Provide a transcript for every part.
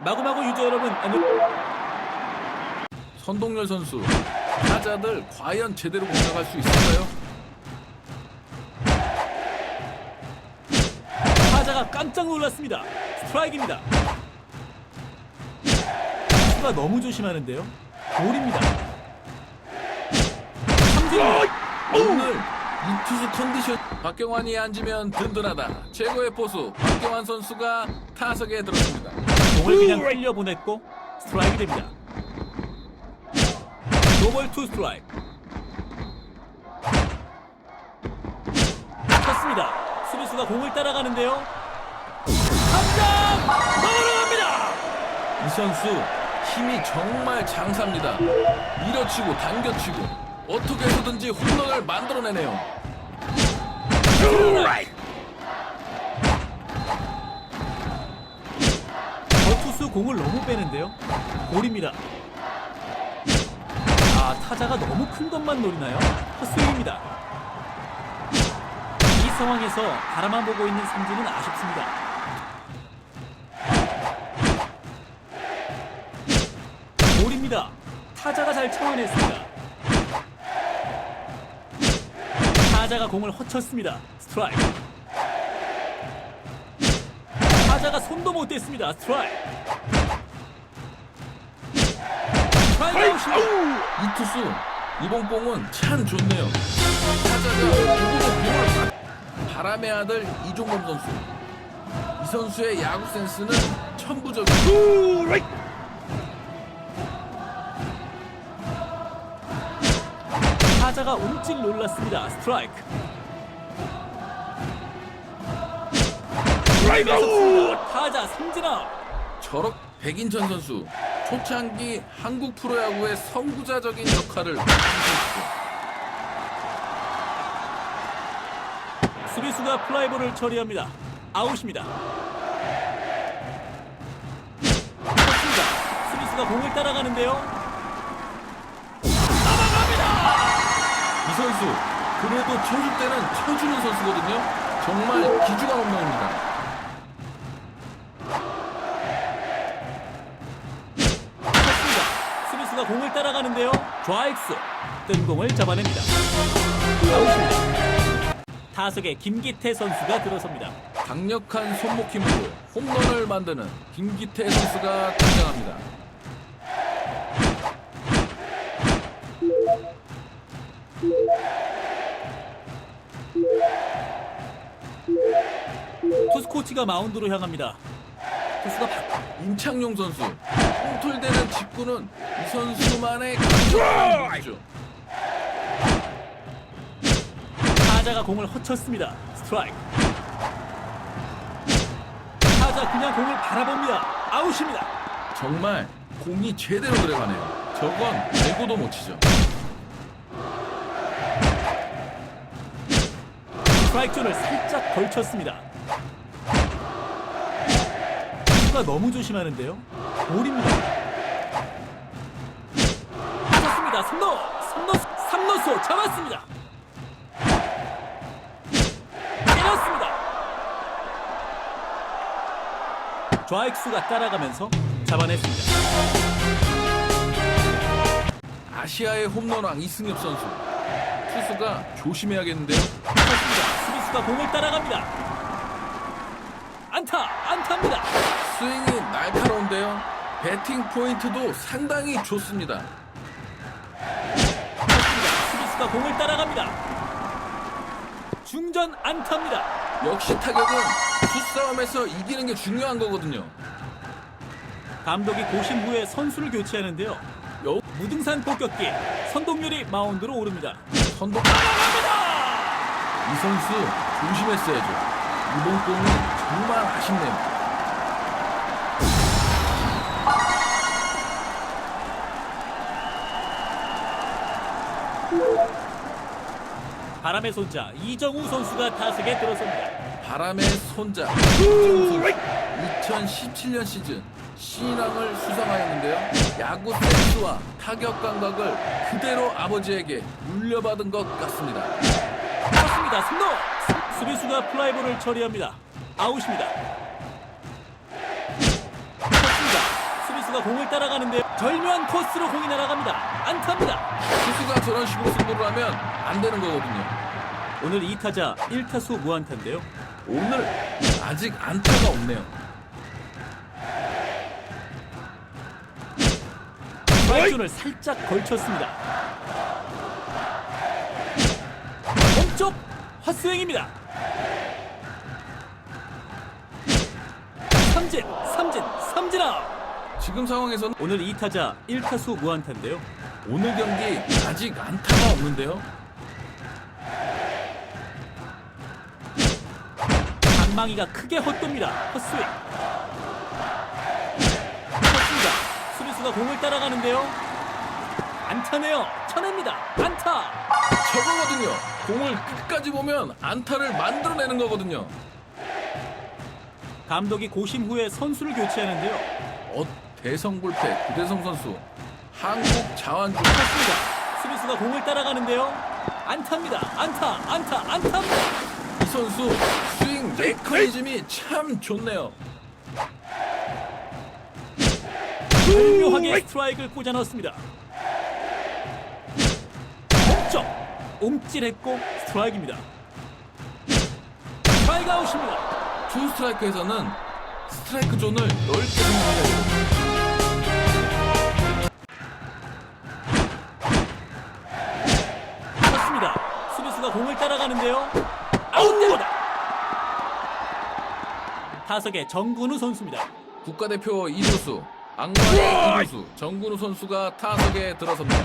마구마구 유저 여러분 안녕. 선동열 선수 타자들 과연 제대로 공략할 수 있을까요? 타자가 깜짝 놀랐습니다. 스트라이크입니다. 수가 너무 조심하는데요. 볼입니다. 삼진입니다. 오늘 이 투수 컨디션 박경환이 앉으면 든든하다 최고의 포수 박경환 선수가 타석에 들었습니다 공을 그냥 흘려 보냈고 스트라이크 됩니다. 노볼 투 스트라이크. 쳤습니다. 수비수가 공을 따라가는데요. 당장 넘어갑니다. 이 선수 힘이 정말 장사입니다 밀어치고 당겨치고 어떻게 해서든지 홈런을 만들어내네요 저투 수 공을 너무 빼는데요. 볼입니다. 아 타자가 너무 큰 것만 노리나요? 헛스윙입니다. 이 상황에서 바라만 보고 있는 삼진은 아쉽습니다. 볼입니다. 타자가 잘 참아냈습니다. 타자가 공을 허쳤습니다. 스트라이크. 타자가 손도 못 댔습니다. 스트라이크. 스트라이크 아웃입니다. 이 투수 이번 공은 참 좋네요 타자가 공을 바람의 아들 이종범 선수 이 선수의 야구 센스는 천부적이에요 타자가 움찔 놀랐습니다. 스트라이크. 스트라이크 타자 삼진아. 저렇 백인천 선수 초창기 한국 프로야구의 선구자적인 역할을 하고 수비수가 플라이볼을 처리합니다. 아웃입니다. 쳤습니다. 수비수가 공을 따라가는데요. 이 선수 그래도 쳐줄 때는 쳐주는 선수거든요 정말 기주가 홈런입니다 쳤습니다. 수비수가 공을 따라가는데요. 좌익수 뜬 공을 잡아냅니다. 아웃입니다. 타석에 김기태 선수가 들어섭니다. 강력한 손목 힘으로 홈런을 만드는 김기태 선수가 등장합니다 투수 코치가 마운드로 향합니다. 투수가 바- 임창용 선수 홈툴되는 직구는 이 선수만의 무기죠 타자가 공을 허쳤습니다. 스트라이크. 타자 그냥 공을 바라봅니다. 아웃입니다. 정말 공이 제대로 들어가네요. 저건 대고도 못 치죠. 스트라이크 존을 살짝 걸쳤습니다. 투수가 너무 조심하는데요. 볼입니다. 맞았습니다. 3루! 3루! 3루수 잡았습니다. 때렸습니다. 좌익수가 따라가면서 잡아냈습니다. 아시아의 홈런왕 이승엽 선수. 투수가 조심해야겠는데요. 쳤습니다. 수비수가 공을 따라갑니다. 안타! 안타입니다. 스윙이 날카로운데요. 배팅 포인트도 상당히 좋습니다. 수비수가 공을 따라갑니다. 중전 안타입니다. 역시 타격은 수싸움에서 이기는 게 중요한 거거든요. 감독이 고심 후에 선수를 교체하는데요. 여 무등산 폭격기 선동열이 마운드로 오릅니다. 선독 따라갑니다. 이 선수 조심했어야죠. 이번 공은 정말 아쉽네요. 바람의 손자 이정우 선수가 타석에 들어섭니다. 바람의 손자 이정수 2017년 시즌 신인왕을 수상하였는데요. 야구 센스와 타격 감각을 그대로 아버지에게 물려받은 것 같습니다. 쳤습니다. 3루 수비수가 플라이볼을 처리합니다. 아웃입니다. 쳤습니다. 수비수가 공을 따라가는데 절묘한 코스로 공이 날아갑니다. 안타입니다. 투수가 저런 식으로 승부를 하면 안 되는 거거든요. 오늘 2타자 1타수 무안타인데요. 오늘 아직 안타가 없네요. 스트라이크존을 살짝 걸쳤습니다. 몸쪽 헛스윙입니다. 삼진, 삼진, 삼진아. 지금 상황에서는 오늘 2타자 1타수 무안타인데요. 오늘 경기 아직 안타가 없는데요. 방망이가 크게 헛돕니다. 헛스윙. 헛습니다. 수비수가 공을 따라가는데요. 안타네요. 쳐냅니다. 안타. 저거거든요. 공을 끝까지 보면 안타를 만들어내는 거거든요. 감독이 고심 후에 선수를 교체하는데요. 어, 대성 불패 구대성 선수 한국 자완주 쳤습니다. 수비수가 공을 따라가는데요. 안타입니다. 안타, 안타, 안타입니다. 이 선수 스윙 메커니즘이 참 좋네요. 절묘하게 스트라이크를 꽂아 넣었습니다. 목적 움찔했고 스트라이크입니다. 스트라이크 아웃입니다. 투 스트라이크에서는 스트라이크 존을 넓게 돼요. 공을 따라가는데요. 아웃됩니다. 타석의 정근우 선수입니다. 국가대표 이루수 악마의 이루수 정근우 선수가 타석에 들어섭니다.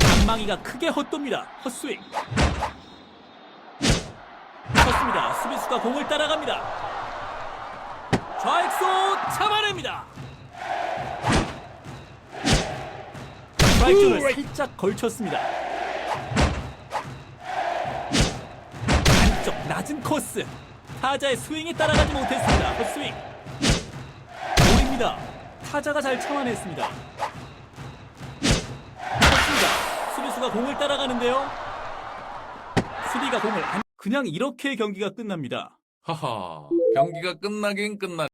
방망이가 크게 헛돕니다. 헛스윙. 쳤습니다. 수비수가 공을 따라갑니다. 좌익수 잡아냅니다. 스트라이크를 살짝 걸쳤습니다. 낮은 코스. 타자의 스윙에 따라가지 못했습니다. 헛스윙. 볼입니다. 타자가 잘 참아냈습니다. 쳤습니다. 수비수가 공을 따라가는데요. 수비가 공을 안... 그냥 이렇게 경기가 끝납니다. 하하 경기가 끝나긴 끝나.